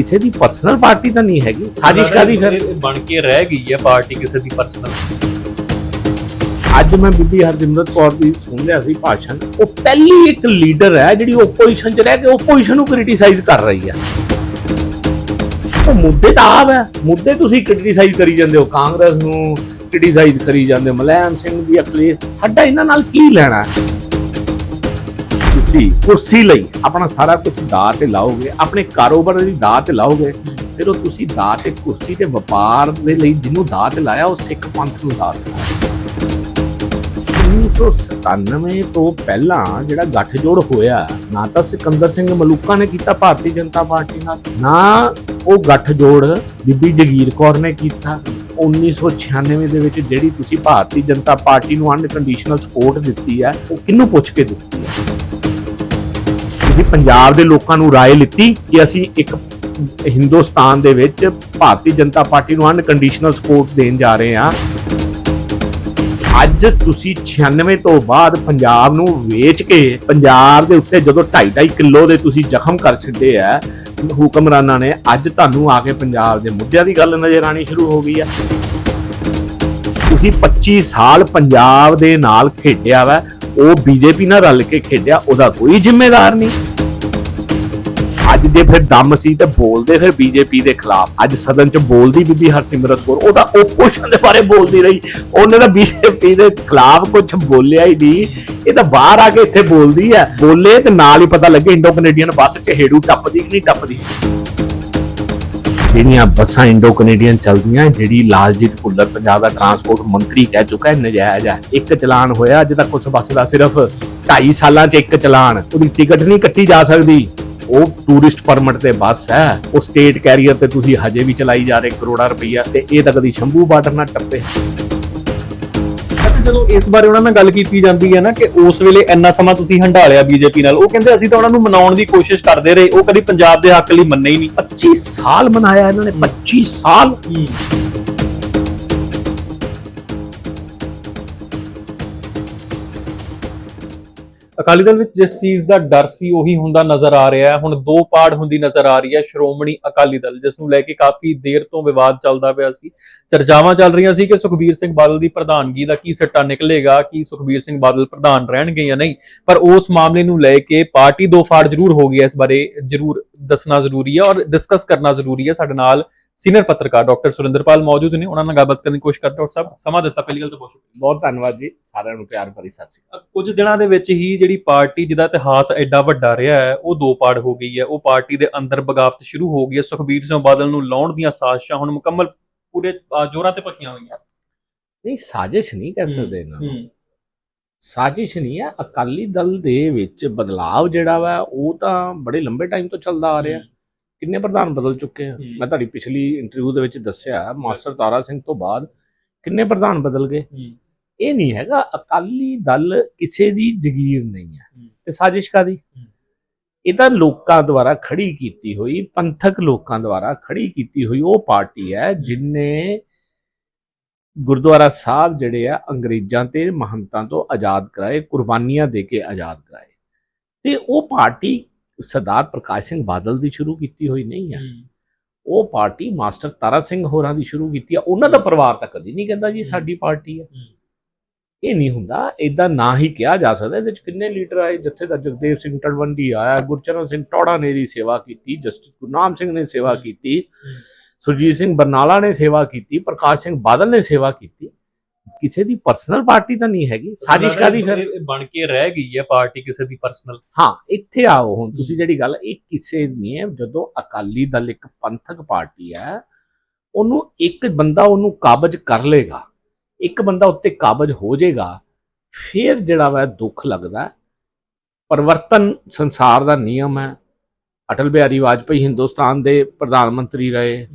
ਕਿਸੇ ਦੀ personal party ਤਾਂ ਨਹੀਂ ਹੈਗੀ ਸਾਜ਼ਿਸ਼ ਕਾਦੀ ਫਿਰ? ਬਣ ਕੇ ਰਹਿ ਗਈ ਹੈ ਪਾਰਟੀ ਕਿਸੇ ਦੀ ਪਰਸਨਲ ਅੱਜ ਮੈਂ ਬੀਬੀ ਹਰਜਿੰਦਰਤ ਕੌਰ ਦੀ ਸੁਣ ਲਿਆ ਸੀ ਭਾਸ਼ਣ ਉਹ ਪਹਿਲੀ ਇੱਕ ਲੀਡਰ ਹੈ ਜਿਹੜੀ ਓਪੋਜੀਸ਼ਨ 'ਚ ਰਹਿ ਕੇ ਓਪੋਜੀਸ਼ਨ ਨੂੰ ਕ੍ਰਿਟਿਸਾਈਜ਼ ਕਰ ਰਹੀ ਹੈ। ਉਹ ਮੁੱਦੇ ਤਾਂ ਆਪ ਹੈ ਮੁੱਦੇ ਤੁਸੀਂ ਕ੍ਰਿਟਿਸਾਈਜ਼ ਕਰੀ ਜਾਂਦੇ ਹੋ ਕਾਂਗਰਸ ਨੂੰ ਕ੍ਰਿਟਿਸਾਈਜ਼ ਕਰੀ ਜਾਂਦੇ ਹੋ ਮਲੈਮ ਸਿੰਘ ਦੀ ਅਖਲੇਸ਼ ਸਾਡਾ ਇਹਨਾਂ ਨਾਲ ਕੀ ਲੈਣਾ ਹੈ? ਤੁਸੀਂ ਕੁਰਸੀ ਲਈ ਆਪਣਾ ਸਾਰਾ ਕੁਝ ਦਾਅ ਤੇ ਲਾਓਗੇ, ਆਪਣੇ ਕਾਰੋਬਾਰ ਲਈ ਦਾਅ ਤੇ ਲਾਓਗੇ, ਫਿਰ ਉਹ ਤੁਸੀਂ ਦਾਅ ਤੇ ਕੁਰਸੀ ਤੇ ਵਪਾਰ ਦੇ ਲਈ ਜਿਹਨੂੰ ਦਾਅ ਤੇ ਲਾਇਆ, ਉਹ ਸਿੱਖ ਪੰਥ ਨੂੰ ਦਾਅ ਤੇ ਲਾਇਆ। 1997 ਤੋਂ ਪਹਿਲਾਂ ਜਿਹੜਾ ਗੱਠਜੋੜ ਹੋਇਆ, ਨਾ ਤਾਂ ਸਿਕੰਦਰ ਸਿੰਘ ਮਲੂਕਾ ਨੇ ਕੀਤਾ ਭਾਰਤੀ ਜਨਤਾ ਪਾਰਟੀ ਨਾਲ, ਨਾ ਉਹ ਗੱਠਜੋੜ ਬੀਬੀ ਜਗੀਰ ਕੌਰ ਨੇ ਕੀਤਾ। 1996 ਦੇ ਵਿੱਚ ਜਿਹੜੀ ਤੁਸੀਂ ਭਾਰਤੀ ਜਨਤਾ ਪਾਰਟੀ ਨੂੰ ਅਨਕੰਡੀਸ਼ਨਲ ਸਪੋਰਟ ਦਿੱਤੀ ਹੈ, ਉਹ ਕਿਹਨੂੰ ਪੁੱਛ ਕੇ ਦਿੱਤੀ ਹੈ? ਤੁਸੀਂ ਪੰਜਾਬ ਦੇ ਲੋਕਾਂ ਨੂੰ رائے ਲਿੱਤੀ ਕਿ ਅਸੀਂ ਇੱਕ ਹਿੰਦੁਸਤਾਨ ਦੇ ਵਿੱਚ ਭਾਰਤੀ ਜਨਤਾ ਪਾਰਟੀ ਨੂੰ ਅਨਕੰਡੀਸ਼ਨਲ ਸਪੋਰਟ ਦੇਣ ਜਾ ਰਹੇ ਹਾਂ ਅੱਜ ਤੁਸੀਂ 96 ਤੋਂ ਬਾਅਦ ਪੰਜਾਬ ਨੂੰ ਵੇਚ ਕੇ ਪੰਜਾਬ ਦੇ ਉੱਤੇ ਜਦੋਂ 2.5 ਕਿਲੋ ਦੇ ਤੁਸੀਂ ਜ਼ਖਮ ਕਰ ਛੱਡੇ ਆ ਹੁਕਮਰਾਨਾਂ ਨੇ ਅੱਜ ਤੁਹਾਨੂੰ ਆ ਕੇ ਪੰਜਾਬ ਦੇ ਮੁੱਦਿਆਂ ਦੀ ਗੱਲ ਨਜ਼ਰ ਆਣੀ ਸ਼ੁਰੂ ਹੋ ਗਈ ਆ ਤੁਸੀਂ 25 ਸਾਲ ਪੰਜਾਬ ਦੇ ਨਾਲ ਖੇਡਿਆ ਵਾ ਉਹ ਬੀਜੇਪੀ ਨਾਲ ਰਲ ਕੇ ਖੇਡਿਆ ਉਹਦਾ ਕੋਈ ਜ਼ਿੰਮੇਦਾਰ ਨਹੀਂ ਅੱਜ ਜੇ ਫਿਰ ਦਮ ਸੀ ਤੇ ਬੋਲਦੇ ਫਿਰ ਬੀਜੇਪੀ ਦੇ ਖਿਲਾਫ। ਅੱਜ ਸਦਨ ਚ ਬੋਲਦੀ ਬੀਬੀ ਹਰਸਿਮਰਤ ਕੌਰ, ਉਹਦਾ ਓਪੋਜੀਸ਼ਨ ਦੇ ਬਾਰੇ ਬੋਲਦੀ ਰਹੀ। ਉਹਨੇ ਤਾਂ ਬੀਜੇਪੀ ਦੇ ਖਿਲਾਫ ਕੁਝ ਬੋਲਿਆ ਹੀ ਨਹੀਂ। ਇਹ ਤਾਂ ਬਾਹਰ ਆ ਕੇ ਇੱਥੇ ਬੋਲਦੀ ਹੈ। ਬੋਲੇ ਤੇ ਨਾਲ ਹੀ ਪਤਾ ਲੱਗੇ ਇੰਡੋ ਕੈਨੇਡੀਅਨ ਬੱਸ ਚ ਹੇੜੂ ਟੱਪਦੀ ਕਿ ਨਹੀਂ ਟੱਪਦੀ। ਜਿਹੜੀਆਂ ਬੱਸਾਂ ਇੰਡੋ ਕੈਨੇਡੀਅਨ ਚੱਲਦੀਆਂ, ਜਿਹੜੀ ਲਾਲਜੀਤ ਭੁੱਲਰ ਪੰਜਾਬ ਦਾ ਟਰਾਂਸਪੋਰਟ ਮੰਤਰੀ ਕਹਿ ਚੁੱਕਾ ਹੈ, ਨਜਾਇਜ਼ ਹੈ। ਇੱਕ ਚਲਾਨ ਹੋਇਆ, ਅੱਜ ਤੱਕ ਉਸ ਬੱਸ ਦਾ ਸਿਰਫ 2.5 ਸਾਲਾਂ 'ਚ ਇੱਕ ਚਲਾਨ, ਉਹਦੀ ਟਿਕਟ ਨਹੀਂ ਕੱਟੀ ਜਾ ਸਕਦੀ। ਉਹ ਟੂਰਿਸਟ ਪਰਮਿਟ ਤੇ ਬੱਸ ਹੈ ਉਹ ਸਟੇਟ ਕੈਰੀਅਰ ਤੇ ਤੁਸੀਂ ਹਜੇ ਵੀ ਚਲਾਈ ਜਾ ਰਹੇ ਕਰੋੜਾਂ ਰੁਪਈਆ ਤੇ ਇਹ ਤਾਂ ਕਦੀ ਸ਼ੰਭੂ ਬਾਰਡਰ ਨਾਲ ਟੱਪੇ। ਜਦੋਂ ਇਸ ਬਾਰੇ ਉਹਨਾਂ ਨਾਲ ਗੱਲ ਕੀਤੀ ਜਾਂਦੀ ਹੈ ਨਾ ਕਿ ਉਸ ਵੇਲੇ ਇੰਨਾ ਸਮਾਂ ਤੁਸੀਂ ਹੰਡਾਲਿਆ ਬੀਜੇਪੀ ਨਾਲ ਉਹ ਕਹਿੰਦੇ ਅਸੀਂ ਤਾਂ ਉਹਨਾਂ ਨੂੰ ਮਨਾਉਣ ਦੀ ਕੋਸ਼ਿਸ਼ ਕਰਦੇ ਰਹੇ ਉਹ ਕਦੀ ਪੰਜਾਬ ਦੇ ਹੱਕ ਲਈ ਮੰਨੇ ਹੀ ਨਹੀਂ। 25 ਸਾਲ ਮਨਾਇਆ ਇਹਨਾਂ ਨੇ 25 ਸਾਲ। ਅਕਾਲੀ ਦਲ ਵਿੱਚ ਜਿਸ ਚੀਜ਼ ਦਾ ਡਰ ਸੀ ਉਹੀ ਹੁੰਦਾ ਨਜ਼ਰ ਆ ਰਿਹਾ ਹੈ। ਹੁਣ ਦੋ ਪਾੜ ਹੁੰਦੀ ਨਜ਼ਰ ਆ ਰਹੀ ਹੈ, ਸ਼੍ਰੋਮਣੀ ਅਕਾਲੀ ਦਲ, ਜਿਸ ਨੂੰ ਲੈ ਕੇ ਕਾਫੀ ਦੇਰ ਤੋਂ ਵਿਵਾਦ ਚੱਲਦਾ ਪਿਆ ਸੀ। ਚਰਚਾਵਾਂ ਚੱਲ ਰਹੀਆਂ ਸੀ ਕਿ ਸੁਖਬੀਰ ਸਿੰਘ ਬਾਦਲ ਦੀ ਪ੍ਰਧਾਨਗੀ ਦਾ ਕੀ ਸਿੱਟਾ ਨਿਕਲੇਗਾ, ਕਿ ਸੁਖਬੀਰ ਸਿੰਘ ਬਾਦਲ ਪ੍ਰਧਾਨ ਰਹਿਣਗੇ ਜਾਂ ਨਹੀਂ। ਪਰ ਉਸ ਮਾਮਲੇ ਨੂੰ ਲੈ ਕੇ ਪਾਰਟੀ ਦੋ ਫਾੜ ਜ਼ਰੂਰ ਹੋ ਗਈ ਹੈ ਇਸ ਬਾਰੇ ਜ਼ਰੂਰ ਦੱਸਣਾ ਜ਼ਰੂਰੀ ਹੈ ਔਰ ਡਿਸਕਸ ਕਰਨਾ ਜ਼ਰੂਰੀ ਹੈ ਸਾਡੇ ਨਾਲ ਸੀਨੀਅਰ ਪੱਤਰਕਾਰ ਡਾਕਟਰ ਸੁਰਿੰਦਰਪਾਲ ਮੌਜੂਦ ਨੇ। ਉਹਨਾਂ ਨਾਲ ਗੱਲਬਾਤ ਕਰਨ ਦੀ ਕੋਸ਼ਿਸ਼ ਕਰਦੇ ਡਾਕਟਰ ਸਾਹਿਬ ਸਮਾਂ ਦਿੱਤਾ ਪਹਿਲੀ ਗੱਲ ਤਾਂ ਬਹੁਤ ਸ਼ੁਕਰੀਆ। ਬਹੁਤ ਧੰਨਵਾਦ ਜੀ ਸਾਰਿਆਂ ਨੂੰ ਪਿਆਰ ਭਰੀ ਸਤਿ ਸ਼੍ਰੀ ਅਕਾਲ। ਕੁਝ ਦਿਨਾਂ ਦੇ ਵਿੱਚ ਹੀ ਜਿਹੜੀ ਪਾਰਟੀ ਜਿਹਦਾ ਇਤਿਹਾਸ ਐਡਾ ਵੱਡਾ ਰਿਹਾ ਹੈ ਉਹ ਦੋ ਪਾੜ ਹੋ ਗਈ ਹੈ। ਉਹ ਪਾਰਟੀ ਦੇ ਅੰਦਰ ਬਗਾਵਤ ਸ਼ੁਰੂ ਹੋ ਗਈ ਹੈ। ਸੁਖਬੀਰ ਸਿੰਘ ਬਾਦਲ ਨੂੰ ਲਾਉਣ ਦੀਆਂ ਸਾਜ਼ਿਸ਼ਾਂ ਹੁਣ ਮੁਕੰਮਲ ਪੂਰੇ ਜ਼ੋਰਾਂ ਤੇ ਪੱਕੀਆਂ ਹੋਈਆਂ। ਨਹੀਂ ਸਾਜ਼ਿਸ਼ ਨਹੀਂ ਕਹਿ ਸਕਦੇ ਇਹਨਾਂ ਨੂੰ। ਸਾਜ਼ਿਸ਼ ਨਹੀਂ ਹੈ ਅਕਾਲੀ ਦਲ ਦੇ ਵਿੱਚ ਬਦਲਾਵ ਜਿਹੜਾ ਵਾ ਉਹ ਤਾਂ ਬੜੇ ਲੰਬੇ ਟਾਈਮ ਤੋਂ ਚੱਲਦਾ ਆ ਰਿਹਾ। ਕਿੰਨੇ ਪ੍ਰਧਾਨ ਬਦਲ ਚੁੱਕੇ ਆ। ਮੈਂ ਤੁਹਾਡੀ ਪਿਛਲੀ ਇੰਟਰਵਿਊ ਦੇ ਵਿੱਚ ਦੱਸਿਆ ਮਾਸਟਰ ਤਾਰਾ ਸਿੰਘ ਤੋਂ ਬਾਅਦ ਕਿੰਨੇ ਪ੍ਰਧਾਨ ਬਦਲ ਗਏ? ਇਹ ਨਹੀਂ ਹੈਗਾ ਅਕਾਲੀ ਦਲ ਕਿਸੇ ਦੀ ਜ਼ਗੀਰ ਨਹੀਂ ਹੈ। ਤੇ ਸਾਜ਼ਿਸ਼ ਕਾਦੀ ਇਹ ਤਾਂ ਲੋਕਾਂ ਦੁਆਰਾ ਖੜੀ ਕੀਤੀ ਹੋਈ ਪੰਥਕ ਲੋਕਾਂ ਦੁਆਰਾ ਖੜੀ ਕੀਤੀ ਹੋਈ ਉਹ ਪਾਰਟੀ ਹੈ। ਜਿਨੇ ਗੁਰਦੁਆਰਾ ਸਾਹਿਬ ਜਿਹੜੇ ਆ ਅੰਗਰੇਜ਼ਾਂ ਤੇ ਮਹੰਤਾਂ ਤੋਂ ਆਜ਼ਾਦ ਕਰਾਏ ਕੁਰਬਾਨੀਆਂ ਦੇ ਕੇ ਆਜ਼ਾਦ ਕਰਾਏ। ਤੇ ਉਹ ਪਾਰਟੀ ਸਰਦਾਰ ਪ੍ਰਕਾਸ਼ ਸਿੰਘ ਬਾਦਲ ਦੀ ਸ਼ੁਰੂ ਕੀਤੀ ਹੋਈ ਨਹੀਂ ਹੈ। ਉਹ ਪਾਰਟੀ ਮਾਸਟਰ ਤਾਰਾ ਸਿੰਘ ਹੋਰਾਂ ਦੀ ਸ਼ੁਰੂ ਕੀਤੀ ਆ ਉਹਨਾਂ ਦਾ ਪਰਿਵਾਰ ਤਾਂ ਕਦੀ ਨਹੀਂ ਕਹਿੰਦਾ ਜੀ ਸਾਡੀ ਪਾਰਟੀ ਹੈ। ਇਹ ਨਹੀਂ ਹੁੰਦਾ। ਇਦਾਂ ਨਾ ਹੀ ਕਿਹਾ ਜਾ ਸਕਦਾ। ਇਹਦੇ ਵਿੱਚ ਕਿੰਨੇ ਲੀਡਰ ਆਏ? ਜਿੱਥੇ ਦਾ ਜਗਦੇਵ ਸਿੰਘ ਤਲਵੰਡੀ ਆਇਆ ਗੁਰਚਰਨ ਸਿੰਘ ਟੌੜਾ ਨੇ ਦੀ ਸੇਵਾ ਕੀਤੀ ਜਸਟਿਸ ਗੁਰਨਾਮ ਸਿੰਘ ਨੇ ਸੇਵਾ। ਕੀਤੀ ਸੁਰਜੀਤ ਸਿੰਘ ਬਰਨਾਲਾ ਨੇ ਸੇਵਾ ਕੀਤੀ ਪ੍ਰਕਾਸ਼ ਸਿੰਘ ਬਾਦਲ ਨੇ ਸੇਵਾ ਕੀਤੀ। ਕਿਸੇ ਦੀ ਪਰਸਨਲ ਪਾਰਟੀ ਤਾਂ ਨਹੀਂ ਹੈਗੀ ਸਾਜ਼ਿਸ਼ ਕਾਦੀ ਫਿਰ? ਇਹ ਬਣ ਕੇ ਰਹਿ ਗਈ ਹੈ ਪਾਰਟੀ ਕਿਸੇ ਦੀ ਪਰਸਨਲ ਹਾਂ ਇੱਥੇ ਆਓ ਹੁਣ ਤੁਸੀਂ ਜਿਹੜੀ ਗੱਲ ਇਹ ਕਿਸੇ ਨਹੀਂ ਹੈ ਜਦੋਂ ਅਕਾਲੀ ਦਲ ਇੱਕ ਪੰਥਕ ਪਾਰਟੀ ਹੈ ਉਹਨੂੰ ਇੱਕ ਬੰਦਾ ਉਹਨੂੰ ਕਾਬਜ ਕਰ ਲੇਗਾ ਇੱਕ ਬੰਦਾ ਉੱਤੇ ਕਾਬਜ ਹੋ ਜਾਏਗਾ ਫਿਰ ਜਿਹੜਾ ਵਾ ਦੁੱਖ ਲੱਗਦਾ। ਪਰਿਵਰਤਨ ਸੰਸਾਰ ਦਾ ਨਿਯਮ ਹੈ। ਅਟਲ ਬਿਹਾਰੀ ਵਾਜਪਾਈ ਹਿੰਦੁਸਤਾਨ ਦੇ ਪ੍ਰਧਾਨ ਮੰਤਰੀ ਰਹੇ।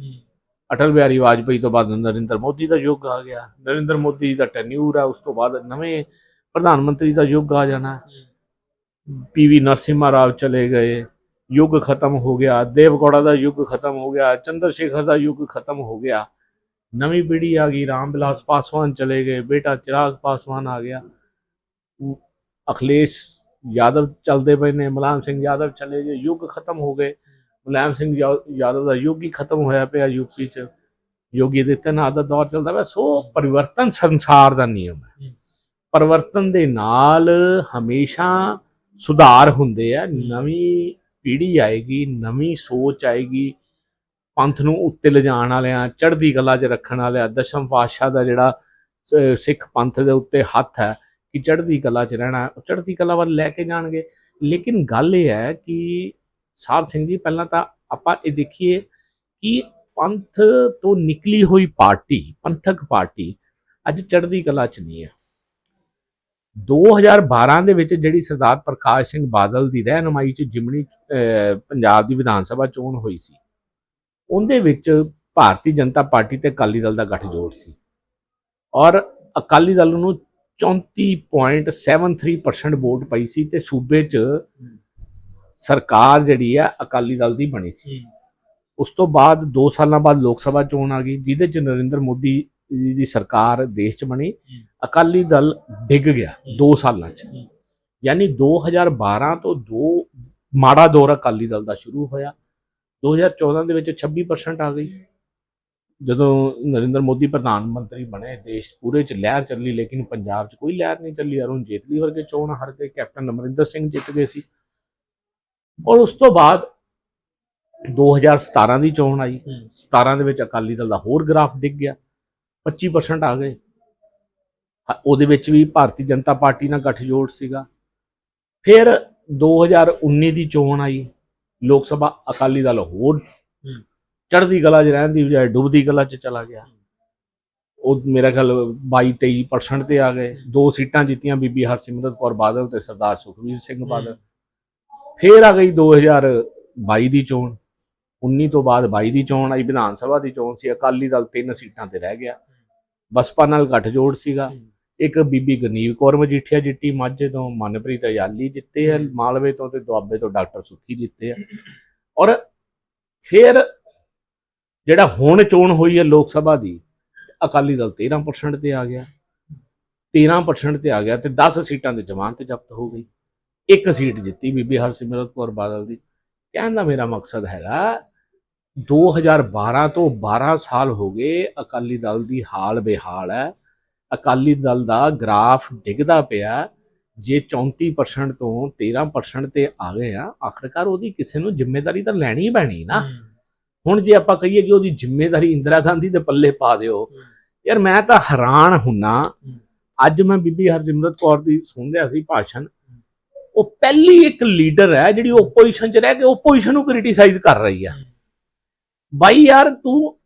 ਅਟਲ ਬਿਹਾਰੀ ਵਾਜਪਾਈ ਤੋਂ ਬਾਅਦ ਨਰਿੰਦਰ ਮੋਦੀ ਦਾ ਯੁੱਗ ਆ ਗਿਆ। ਨਰਿੰਦਰ ਮੋਦੀ ਦਾ ਟੈਨਿਊਰ ਹੈ ਉਸ ਤੋਂ ਬਾਅਦ ਨਵੇਂ ਪ੍ਰਧਾਨ ਮੰਤਰੀ ਦਾ ਯੁੱਗ ਆ ਜਾਣਾ। ਪੀਵੀ ਨਰਸਿਮਹਾ ਰਾਵ ਚਲੇ ਗਏ, ਯੁੱਗ ਖਤਮ ਹੋ ਗਿਆ। ਦੇਵਗੌੜਾ ਦਾ ਯੁੱਗ ਖਤਮ ਹੋ ਗਿਆ, ਚੰਦਰ ਸ਼ੇਖਰ ਦਾ ਯੁੱਗ ਖਤਮ ਹੋ ਗਿਆ। ਨਵੀਂ ਪੀੜ੍ਹੀ ਆ ਗਈ ਰਾਮ ਵਿਲਾਸ ਪਾਸਵਾਨ ਚਲੇ ਗਏ, ਬੇਟਾ ਚਿਰਾਗ ਪਾਸਵਾਨ ਆ ਗਿਆ। ਉਹ ਅਖਿਲੇਸ਼ ਯਾਦਵ ਚੱਲਦੇ ਪਏ ਨੇ ਮੁਲਾਇਮ ਸਿੰਘ ਯਾਦਵ ਚਲੇ ਗਏ, ਯੁੱਗ ਖਤਮ ਹੋ ਗਏ। ਮੁਲਾਇਮ ਸਿੰਘ ਯਾਦਵ ਦਾ ਯੁੱਗ ਹੀ ਖਤਮ ਹੋਇਆ ਪਿਆ ਯੂਪੀ 'ਚ। ਯੋਗੀ ਆਦਿੱਤਿਆਨਾਥ ਦਾ ਦੌਰ ਚੱਲਦਾ ਪਿਆ। ਸੋ ਪਰਿਵਰਤਨ ਸੰਸਾਰ ਦਾ ਨਿਯਮ ਹੈ। ਪਰਿਵਰਤਨ ਦੇ ਨਾਲ ਹਮੇਸ਼ਾ ਸੁਧਾਰ ਹੁੰਦੇ ਆ। ਨਵੀਂ ਪੀੜ੍ਹੀ ਆਏਗੀ ਨਵੀਂ ਸੋਚ ਆਏਗੀ। ਪੰਥ ਨੂੰ ਉੱਤੇ ਲਿਜਾਣ ਵਾਲਿਆਂ ਚੜ੍ਹਦੀ ਕਲਾ 'ਚ ਰੱਖਣ ਵਾਲਿਆਂ ਦਸ਼ਮ ਪਾਤਸ਼ਾਹ ਦਾ ਜਿਹੜਾ ਸਿੱਖ ਪੰਥ ਦੇ ਉੱਤੇ ਹੱਥ ਹੈ ਕਿ ਚੜ੍ਹਦੀ ਕਲਾ 'ਚ ਰਹਿਣਾ। ਚੜ੍ਹਦੀ ਕਲਾ ਵੱਲ ਲੈ ਕੇ ਜਾਣਗੇ। ਲੇਕਿਨ ਗੱਲ ਇਹ ਹੈ ਕਿ ਸਾਹਿਬ ਸਿੰਘ ਜੀ, ਪਹਿਲਾਂ ਤਾਂ ਆਪਾਂ ਇਹ ਦੇਖੀਏ ਕਿ ਪੰਥ ਤੋਂ ਨਿਕਲੀ ਹੋਈ ਪਾਰਟੀ, ਪੰਥਕ ਪਾਰਟੀ ਅੱਜ ਚੜ੍ਹਦੀ ਕਲਾ 'ਚ ਨਹੀਂ ਹੈ। 2012 ਦੇ ਵਿੱਚ ਜਿਹੜੀ ਸਰਦਾਰ ਪ੍ਰਕਾਸ਼ ਸਿੰਘ ਬਾਦਲ ਦੀ ਰਹਿਨਮਾਈ 'ਚ ਜਿਮਣੀ ਪੰਜਾਬ ਦੀ ਵਿਧਾਨ ਸਭਾ ਚੋਣ ਹੋਈ ਸੀ, ਉਹਦੇ ਵਿੱਚ ਭਾਰਤੀ ਜਨਤਾ ਪਾਰਟੀ ਤੇ ਅਕਾਲੀ ਦਲ ਦਾ ਗੱਠਜੋੜ ਸੀ ਔਰ ਅਕਾਲੀ ਦਲ ਨੂੰ 34.73% ਵੋਟ ਪਈ ਸੀ ਤੇ ਸੂਬੇ 'ਚ ਸਰਕਾਰ ਜਿਹੜੀ ਆ ਅਕਾਲੀ ਦਲ ਦੀ ਬਣੀ ਸੀ। ਉਸ ਤੋਂ ਬਾਅਦ 2 ਸਾਲਾਂ ਬਾਅਦ ਲੋਕ ਸਭਾ ਚੋਣ ਆ ਗਈ ਜਿਹਦੇ 'ਚ ਨਰਿੰਦਰ ਮੋਦੀ ਦੀ ਸਰਕਾਰ ਦੇਸ਼ 'ਚ ਬਣੀ ਅਕਾਲੀ ਦਲ ਡਿੱਗ ਗਿਆ 2 ਸਾਲਾਂ 'ਚ। ਯਾਨੀ 2012 ਤੋਂ ਦੋ ਮਾੜਾ ਦੌਰ ਅਕਾਲੀ ਦਲ ਦਾ ਸ਼ੁਰੂ ਹੋਇਆ। 2014 ਦੇ ਵਿੱਚ 26% ਆ ਗਈ। ਜਦੋਂ ਨਰਿੰਦਰ ਮੋਦੀ ਪ੍ਰਧਾਨ ਮੰਤਰੀ ਬਣੇ ਦੇਸ਼ ਪੂਰੇ 'ਚ ਲਹਿਰ ਚੱਲੀ ਲੇਕਿਨ ਪੰਜਾਬ 'ਚ ਕੋਈ ਲਹਿਰ ਨਹੀਂ ਚੱਲੀ। ਅਰੁਣ ਜੇਤਲੀ ਵਰਗੇ ਚੋਣ ਹਾਰ ਗਏ ਕੈਪਟਨ ਅਮਰਿੰਦਰ ਸਿੰਘ ਜਿੱਤ ਗਏ ਸੀ। ਔਰ ਉਸ ਤੋਂ ਬਾਅਦ 2017 ਦੀ ਚੋਣ ਆਈ। 17 ਦੇ ਵਿੱਚ ਅਕਾਲੀ ਦਲ ਦਾ ਹੋਰ ਗ੍ਰਾਫ ਡਿੱਗ ਗਿਆ। 25% ਆ ਗਏ। ਉਹਦੇ ਵਿੱਚ ਵੀ ਭਾਰਤੀ ਜਨਤਾ ਪਾਰਟੀ ਨਾਲ ਗੱਠਜੋੜ ਸੀਗਾ। ਫਿਰ 2019 ਦੀ ਚੋਣ ਆਈ। ਲੋਕ ਸਭਾ ਅਕਾਲੀ ਦਲ ਹੋਰ ਚੜ੍ਹਦੀ ਕਲਾ 'ਚ ਰਹਿਣ ਦੀ ਬਜਾਏ ਡੁੱਬਦੀ ਕਲਾ 'ਚ ਚਲਾ ਗਿਆ। ਉਹ ਮੇਰਾ ਖਿਆਲ 22 23% ਤੇ ਆ ਗਏ। ਦੋ ਸੀਟਾਂ ਜਿੱਤੀਆਂ ਬੀਬੀ ਹਰਸਿਮਰਤ ਕੌਰ ਬਾਦਲ ਤੇ ਸਰਦਾਰ ਸੁਖਬੀਰ ਸਿੰਘ ਬਾਦਲ। ਫਿਰ ਆ ਗਈ 2022 ਦੀ ਚੋਣ। 19 ਤੋਂ ਬਾਅਦ 22 ਦੀ ਚੋਣ ਆਈ, ਵਿਧਾਨ ਸਭਾ ਦੀ ਚੋਣ ਸੀ, ਅਕਾਲੀ ਦਲ ਤਿੰਨ ਸੀਟਾਂ ਤੇ ਰਹਿ ਗਿਆ। ਬਸਪਾ ਨਾਲ ਗੱਠਜੋੜ ਸੀਗਾ। ਇੱਕ ਬੀਬੀ ਗਨੀਵ ਕੌਰ ਮਜੀਠੀਆ ਜਿੱਤੀ, ਮਾਝੇ ਤੋਂ ਮਨਪ੍ਰੀਤ ਅਯਾਲੀ ਜਿੱਤੇ ਆ, ਮਾਲਵੇ ਤੋਂ ਤੇ ਦੁਆਬੇ ਤੋਂ ਡਾਕਟਰ ਸੁੱਖੀ ਜਿੱਤੇ ਆ। ਔਰ ਫਿਰ ਜਿਹੜਾ ਹੁਣ ਚੋਣ ਹੋਈ ਹੈ ਲੋਕ ਸਭਾ ਦੀ, ਅਕਾਲੀ ਦਲ 13% ਤੇ ਆ ਗਿਆ। 13% ਤੇ ਆ ਗਿਆ ਤੇ 10 ਸੀਟਾਂ ਤੇ ਜ਼ਮਾਨਤ ਜ਼ਬਤ ਹੋ ਗਈ। ਇੱਕ ਸੀਟ ਜਿੱਤੀ ਬੀਬੀ ਹਰਸਿਮਰਤ ਕੌਰ ਬਾਦਲ ਦੀ। ਕਹਿਣ ਦਾ ਮੇਰਾ ਮਕਸਦ ਹੈਗਾ 2012 ਤੋਂ 12 ਸਾਲ ਹੋ ਗਏ ਅਕਾਲੀ ਦਲ ਦੀ ਹਾਲ ਬੇਹਾਲ ਹੈ। ਅਕਾਲੀ ਦਲ ਦਾ ਗ੍ਰਾਫ ਡਿੱਗਦਾ ਪਿਆ ਜੇ 34% ਤੋਂ 13% ਤੇ ਆ ਗਏ ਆ ਆਖਰਕਾਰ ਉਹਦੀ ਕਿਸੇ ਨੂੰ ਜ਼ਿੰਮੇਵਾਰੀ ਤਾਂ ਲੈਣੀ ਪੈਣੀ ਨਾ। ਹੁਣ ਜੇ ਆਪਾਂ ਕਹੀਏ ਕਿ ਉਹਦੀ ਜ਼ਿੰਮੇਵਾਰੀ ਇੰਦਰਾ ਗਾਂਧੀ ਦੇ ਪੱਲੇ ਪਾ ਦਿਓ ਯਾਰ ਮੈਂ ਤਾਂ ਹੈਰਾਨ ਹੁੰਨਾ। ਅੱਜ ਮੈਂ ਬੀਬੀ ਹਰਜਿਮਰਤ ਕੌਰ ਦੀ ਸੁਣ ਰਿਹਾ ਸੀ ਭਾਸ਼ਣ ਉਹ ਪਹਿਲੀ ਇੱਕ ਲੀਡਰ ਹੈ ਜਿਹੜੀ ਓਪੋਜੀਸ਼ਨ 'ਚ ਰਹਿ ਕੇ ਓਪੋਜੀਸ਼ਨ ਨੂੰ ਕ੍ਰਿਟਿਸਾਈਜ਼ ਕਰ ਰਹੀ ਆ। ਬਾਈ ਯਾਰ, ਤੂੰ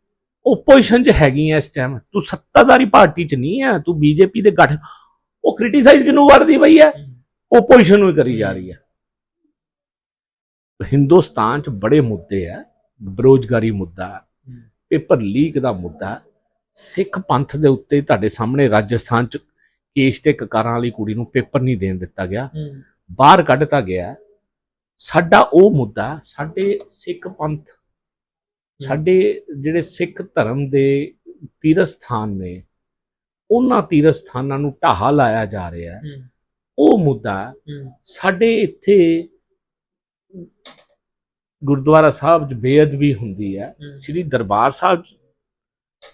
ਓਪੋਜੀਸ਼ਨ 'ਚ ਹੈਗੀ ਐ ਇਸ ਟਾਈਮ ਤੂੰ ਸੱਤਾਧਾਰੀ ਪਾਰਟੀ 'ਚ ਨਹੀਂ ਹੈ ਤੂੰ ਬੀਜੇਪੀ ਦੇ ਗੱਠ ਉਹ ਕ੍ਰਿਟਿਸਾਈਜ਼ ਕਿਨੂੰ ਕਰਦੀ ਪਈ ਹੈ ਓਪੋਜੀਸ਼ਨ ਨੂੰ ਕਰੀ ਜਾ ਰਹੀ ਹੈ ਹਿੰਦੁਸਤਾਨ 'ਚ ਬੜੇ ਮੁੱਦੇ ਆ ਬੇਰੁਜ਼ਗਾਰੀ ਮੁੱਦਾ, ਪੇਪਰ ਲੀਕ ਦਾ ਮੁੱਦਾ। ਸਿੱਖ ਪੰਥ ਦੇ ਉੱਤੇ ਤੁਹਾਡੇ ਸਾਹਮਣੇ ਰਾਜਸਥਾਨ 'ਚ ਕੇਸ ਤੇ ਕਕਾਰਾਂ ਵਾਲੀ ਕੁੜੀ ਨੂੰ ਪੇਪਰ ਨਹੀਂ ਦੇਣ ਦਿੱਤਾ ਗਿਆ। ਬਾਹਰ ਕੱਢਤਾ ਗਿਆ। ਸਾਡਾ ਉਹ ਮੁੱਦਾ ਸਾਡੇ ਸਿੱਖ ਪੰਥ ਸਾਡੇ ਜਿਹੜੇ ਸਿੱਖ ਧਰਮ ਦੇ ਤੀਰਥ ਸਥਾਨ ਨੇ ਉਹਨਾਂ ਤੀਰਥ ਸਥਾਨਾਂ ਨੂੰ ਢਾਹਾ ਲਾਇਆ ਜਾ ਰਿਹਾ ਹੈ। ਉਹ ਮੁੱਦਾ ਸਾਡੇ ਇੱਥੇ ਗੁਰਦੁਆਰਾ ਸਾਹਿਬ 'ਚ ਬੇਅਦਬੀ ਹੁੰਦੀ ਹੈ। ਸ੍ਰੀ ਦਰਬਾਰ ਸਾਹਿਬ 'ਚ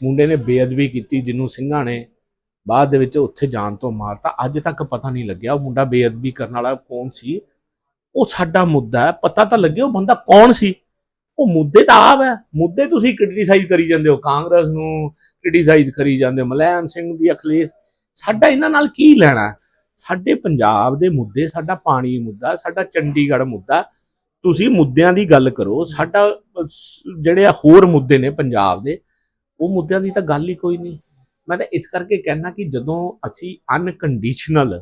ਮੁੰਡੇ ਨੇ ਬੇਅਦਬੀ ਕੀਤੀ ਜਿਹਨੂੰ ਸਿੰਘਾਂ ਨੇ ਬਾਅਦ ਦੇ ਵਿੱਚ ਉੱਥੇ ਜਾਣ ਤੋਂ ਮਾਰਤਾ। ਅੱਜ ਤੱਕ ਪਤਾ ਨਹੀਂ ਲੱਗਿਆ ਉਹ ਮੁੰਡਾ ਬੇਅਦਬੀ ਕਰਨ ਵਾਲਾ ਕੌਣ ਸੀ। ਉਹ ਸਾਡਾ ਮੁੱਦਾ ਹੈ। ਪਤਾ ਤਾਂ ਲੱਗੇ ਉਹ ਬੰਦਾ ਕੌਣ ਸੀ। ਉਹ ਮੁੱਦੇ ਤਾਂ ਆਪ ਹੈ। ਮੁੱਦੇ ਤੁਸੀਂ ਕ੍ਰਿਟਿਸਾਈਜ਼ ਕਰੀ ਜਾਂਦੇ ਹੋ। ਕਾਂਗਰਸ ਨੂੰ ਕ੍ਰਿਟਿਸਾਈਜ਼ ਕਰੀ ਜਾਂਦੇ ਹੋ। ਮਲੈਮ ਸਿੰਘ ਦੀ, ਅਖਲੇਸ਼। ਸਾਡਾ ਇਹਨਾਂ ਨਾਲ ਕੀ ਲੈਣਾ ਸਾਡੇ ਪੰਜਾਬ ਦੇ ਮੁੱਦੇ, ਸਾਡਾ ਪਾਣੀ ਮੁੱਦਾ, ਸਾਡਾ ਚੰਡੀਗੜ੍ਹ ਮੁੱਦਾ। ਤੁਸੀਂ ਮੁੱਦਿਆਂ ਦੀ ਗੱਲ ਕਰੋ। ਸਾਡਾ ਜਿਹੜੇ ਹੋਰ ਮੁੱਦੇ ਨੇ ਪੰਜਾਬ ਦੇ, ਉਹ ਮੁੱਦਿਆਂ ਦੀ ਤਾਂ ਗੱਲ ਹੀ ਕੋਈ ਨਹੀਂ। ਮੈਂ ਤਾਂ ਇਸ ਕਰਕੇ ਕਹਿਣਾ ਕਿ ਜਦੋਂ ਅਸੀਂ ਅਨਕੰਡੀਸ਼ਨਲ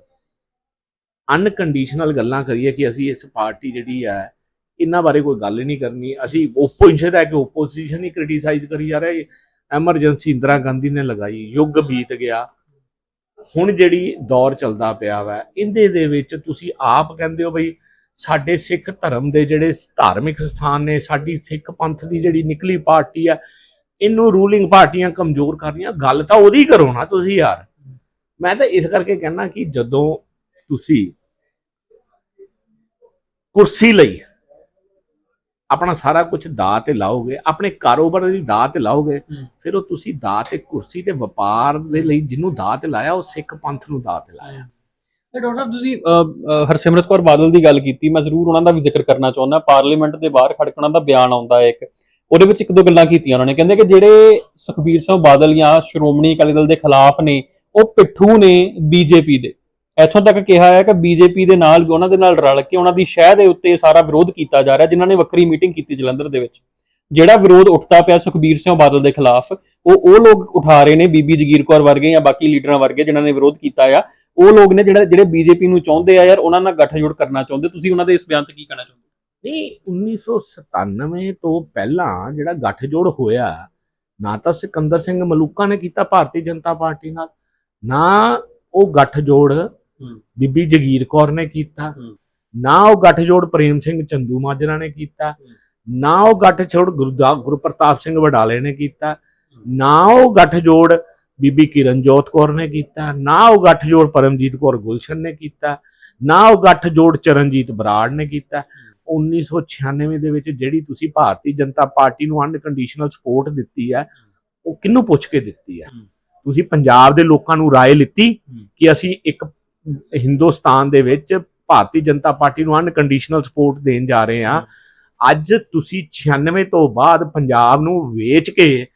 ਅਨਕੰਡੀਸ਼ਨਲ ਗੱਲਾਂ ਕਰੀਏ ਕਿ ਅਸੀਂ ਇਸ ਪਾਰਟੀ ਜਿਹੜੀ ਹੈ, ਇਹਨਾਂ ਬਾਰੇ ਕੋਈ ਗੱਲ ਹੀ ਨਹੀਂ ਕਰਨੀ, ਅਸੀਂ ਓਪੋਜੀਸ਼ਨ ਹੈ ਕਿ ਓਪੋਜੀਸ਼ਨ ਹੀ ਕ੍ਰਿਟਿਸਾਈਜ਼ ਕਰੀ ਜਾ ਰਿਹਾ ਐਮਰਜੈਂਸੀ ਇੰਦਰਾ ਗਾਂਧੀ ਨੇ ਲਗਾਈ, ਯੁੱਗ ਬੀਤ ਗਿਆ, ਹੁਣ ਜਿਹੜੀ ਦੌਰ ਚੱਲਦਾ ਪਿਆ ਵਾ, ਇਹਦੇ ਦੇ ਵਿੱਚ ਤੁਸੀਂ ਆਪ ਕਹਿੰਦੇ ਹੋ ਬਈ ਸਾਡੇ ਸਿੱਖ ਧਰਮ ਦੇ ਜਿਹੜੇ ਧਾਰਮਿਕ ਸਥਾਨ ਨੇ, ਸਾਡੀ ਸਿੱਖ ਪੰਥ ਦੀ ਜਿਹੜੀ ਨਿਕਲੀ ਪਾਰਟੀ ਆ ਇਹਨੂੰ ਰੂਲਿੰਗ ਪਾਰਟੀਆਂ ਕਮਜ਼ੋਰ ਕਰ ਰਹੀਆਂ ਗੱਲ ਤਾਂ ਉਹਦੀ ਕਰੋ ਨਾ ਤੁਸੀਂ ਯਾਰ। ਮੈਂ ਤਾਂ ਇਸ ਕਰਕੇ ਕਹਿਣਾ ਕਿ ਜਦੋਂ ਤੁਸੀਂ ਕੁਰਸੀ ਲਈ ਆਪਣਾ ਸਾਰਾ ਕੁਝ ਦਾਅ ਤੇ ਲਾਓਗੇ ਆਪਣੇ ਕਾਰੋਬਾਰ ਦੀ ਦਾਅ ਤੇ ਲਾਓਗੇ। ਫਿਰ ਉਹ ਤੁਸੀਂ ਦਾਅ ਤੇ ਕੁਰਸੀ ਤੇ ਵਪਾਰ ਦੇ ਲਈ ਜਿਹਨੂੰ ਦਾਅ ਤੇ ਲਾਇਆ ਉਹ ਸਿੱਖ ਪੰਥ ਨੂੰ ਦਾਅ ਤੇ ਲਾਇਆ। ਤੇ ਡਾਕਟਰ ਸਾਹਿਬ ਤੁਸੀਂ ਹਰਸਿਮਰਤ ਕੌਰ ਬਾਦਲ ਦੀ ਗੱਲ ਕੀਤੀ ਮੈਂ ਜ਼ਰੂਰ ਉਹਨਾਂ ਦਾ ਵੀ ਜ਼ਿਕਰ ਕਰਨਾ ਚਾਹੁੰਦਾ ਪਾਰਲੀਮੈਂਟ ਦੇ ਬਾਹਰ ਖੜਕਣਾ ਦਾ ਬਿਆਨ ਆਉਂਦਾ ਹੈ ਇੱਕ। ਉਹਦੇ ਵਿੱਚ ਇੱਕ ਦੋ ਗੱਲਾਂ ਕੀਤੀਆਂ ਉਹਨਾਂ ਨੇ। ਕਹਿੰਦੇ ਕਿ ਜਿਹੜੇ ਸੁਖਬੀਰ ਸਿੰਘ ਬਾਦਲ ਜਾਂ ਸ਼੍ਰੋਮਣੀ ਅਕਾਲੀ ਦਲ ਦੇ ਖਿਲਾਫ ਨੇ, ਉਹ ਪਿੱਠੂ ਨੇ ਬੀਜੇਪੀ ਦੇ। ਇੱਥੋਂ ਤੱਕ ਕਿਹਾ ਹੈ ਕਿ ਬੀਜੇਪੀ ਦੇ ਨਾਲ ਵੀ ਉਹਨਾਂ ਦੇ ਨਾਲ ਰਲ ਕੇ ਉਹਨਾਂ ਦੀ ਸ਼ਹਿ ਦੇ ਉੱਤੇ ਸਾਰਾ ਵਿਰੋਧ ਕੀਤਾ ਜਾ ਰਿਹਾ, ਜਿਨ੍ਹਾਂ ਨੇ ਵੱਖਰੀ ਮੀਟਿੰਗ ਕੀਤੀ ਜਲੰਧਰ ਦੇ ਵਿੱਚ। ਜਿਹੜਾ ਵਿਰੋਧ ਉੱਠਦਾ ਪਿਆ ਸੁਖਬੀਰ ਸਿੰਘ ਬਾਦਲ ਦੇ ਖਿਲਾਫ, ਉਹ ਉਹ ਲੋਕ ਉਠਾ ਰਹੇ ਨੇ ਬੀਬੀ ਜਗੀਰ ਕੌਰ ਵਰਗੇ ਜਾਂ ਬਾਕੀ ਲੀਡਰਾਂ ਵਰਗੇ ਜਿਨ੍ਹਾਂ ਨੇ ਵਿਰੋਧ ਕੀਤਾ ਆ। ਉਹ ਲੋਕ ਨੇ ਜਿਹੜੇ ਜਿਹੜੇ ਬੀਜੇਪੀ ਨੂੰ ਚਾਹੁੰਦੇ ਆ ਯਾਰ, ਉਹਨਾਂ ਨਾਲ ਗੱਠਜੋੜ ਕਰਨਾ ਚਾਹੁੰਦੇ। ਤੁਸੀਂ ਉਹਨਾਂ ਦੇ ਇਸ ਬਿਆਨ ਤੇ ਕੀ ਕਹਿਣਾ ਚਾਹੁੰਦੇ? ਨਹੀਂ 1997 ਤੋਂ ਪਹਿਲਾਂ ਜਿਹੜਾ ਗੱਠਜੋੜ ਹੋਇਆ ਨਾ ਤਾਂ ਸਿਕੰਦਰ ਸਿੰਘ ਮਲੂਕਾ ਨੇ ਕੀਤਾ ਭਾਰਤੀ ਜਨਤਾ ਪਾਰਟੀ ਨਾਲ ਨਾ ਉਹ ਗੱਠਜੋੜ ਬੀਬੀ ਜਗੀਰ ਕੌਰ ਨੇ ਕੀਤਾ। ਨਾ ਉਹ ਗੱਠਜੋੜ ਪ੍ਰੇਮ ਸਿੰਘ ਚੰਦੂ ਮਾਜਰਾ ਨੇ ਕੀਤਾ। ਨਾ ਉਹ ਗੱਠਜੋੜ ਗੁਰਦਾ ਗੁਰਪ੍ਰਤਾਪ ਸਿੰਘ ਵਡਾਲੇ ਨੇ ਕੀਤਾ ਨਾ ਉਹ ਗੱਠਜੋੜ ਬੀਬੀ ਕਿਰਨਜੋਤ ਕੌਰ ਨੇ ਕੀਤਾ ਨਾ ਉਹ ਗੱਠਜੋੜ ਪਰਮਜੀਤ ਕੌਰ ਗੁਲਸ਼ਨ ਨੇ ਕੀਤਾ ਨਾ ਉਹ ਗੱਠਜੋੜ ਚਰਨਜੀਤ ਬਰਾੜ ਨੇ ਕੀਤਾ 1996 ਦੇ ਵਿੱਚ ਜਿਹੜੀ ਤੁਸੀਂ ਭਾਰਤੀ ਜਨਤਾ ਪਾਰਟੀ ਨੂੰ ਅਨਕੰਡੀਸ਼ਨਲ ਸਪੋਰਟ ਦਿੱਤੀ ਹੈ ਉਹ ਕਿਹਨੂੰ ਪੁੱਛ ਕੇ ਦਿੱਤੀ ਹੈ। ਤੁਸੀਂ ਪੰਜਾਬ ਦੇ ਲੋਕਾਂ ਨੂੰ ਰਾਏ ਲਿੱਤੀ। ਕਿ ਅਸੀਂ ਇੱਕ ਹਿੰਦੁਸਤਾਨ ਦੇ ਵਿੱਚ ਭਾਰਤੀ ਜਨਤਾ ਪਾਰਟੀ ਨੂੰ ਅਨਕੰਡੀਸ਼ਨਲ ਸਪੋਰਟ ਦੇਣ ਜਾ ਰਹੇ ਹਾਂ ਅੱਜ ਤੁਸੀਂ 96 ਤੋਂ ਬਾਅਦ ਪੰਜਾਬ ਨੂੰ ਵੇਚ ਕੇ